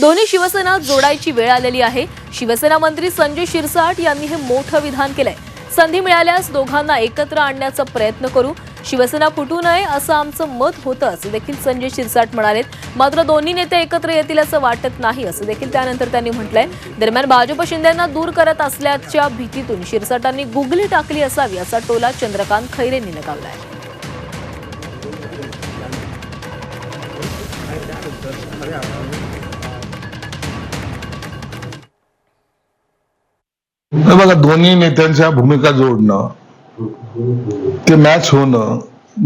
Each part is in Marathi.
दोन्ही शिवसेना जोडायची वेळ आलेली आहे. शिवसेना मंत्री संजय शिरसाट यांनी हे मोठं विधान केलंय. संधी मिळाल्यास दोघांना एकत्र आणण्याचा प्रयत्न करू. शिवसेना फुटू नये असं आमचं मत होतं असं देखील संजय शिरसाट म्हणालेत. मात्र दोन्ही नेते एकत्र येतील असं वाटत नाही असं देखील त्यानंतर त्यांनी म्हटलंय. दरम्यान भाजप शिंदेना दूर करत असल्याच्या भीतीतून शिरसाटांनी गुगली टाकली असावी असा टोला चंद्रकांत खैरेंनी लगावलाय. हे बघा दोन्ही नेत्यांच्या भूमिका जोडणं ते मॅच होणं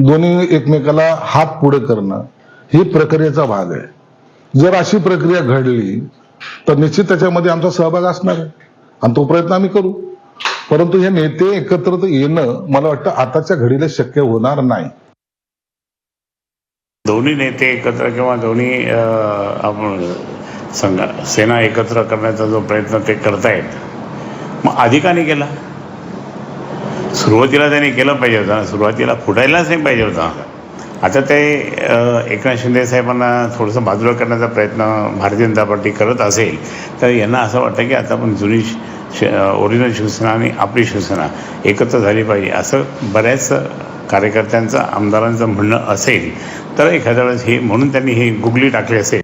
दोन्ही एकमेकाला हात पुढे करणं ही प्रक्रियेचा भाग आहे. जर अशी प्रक्रिया घडली तर निश्चित त्याच्यामध्ये आमचा सहभाग असणार आहे. आणि तो प्रयत्न आम्ही करू. परंतु हे नेते एकत्र येणं मला वाटतं आताच्या घडीला शक्य होणार नाही. दोन्ही नेते एकत्र किंवा दोन्ही आपण सेना एकत्र करण्याचा जो प्रयत्न ते करतायत मग आधी का नाही केला. सुरुवातीला त्यांनी केलं पाहिजे होतं. सुरुवातीला फुटायलाच नाही पाहिजे होता. आता ते एकनाथ शिंदे साहेबांना थोडंसं बाजूला करण्याचा प्रयत्न भारतीय जनता पार्टी करत असेल तर यांना असं वाटतं की आता पण जुनी ओरिजिनल शिवसेना आणि आपली शिवसेना एकत्र झाली पाहिजे. असं बऱ्याच कार्यकर्त्यांचं आमदारांचं म्हणणं असेल तर एखाद्या वेळेस हे म्हणून त्यांनी ही गुगली टाकली असेल.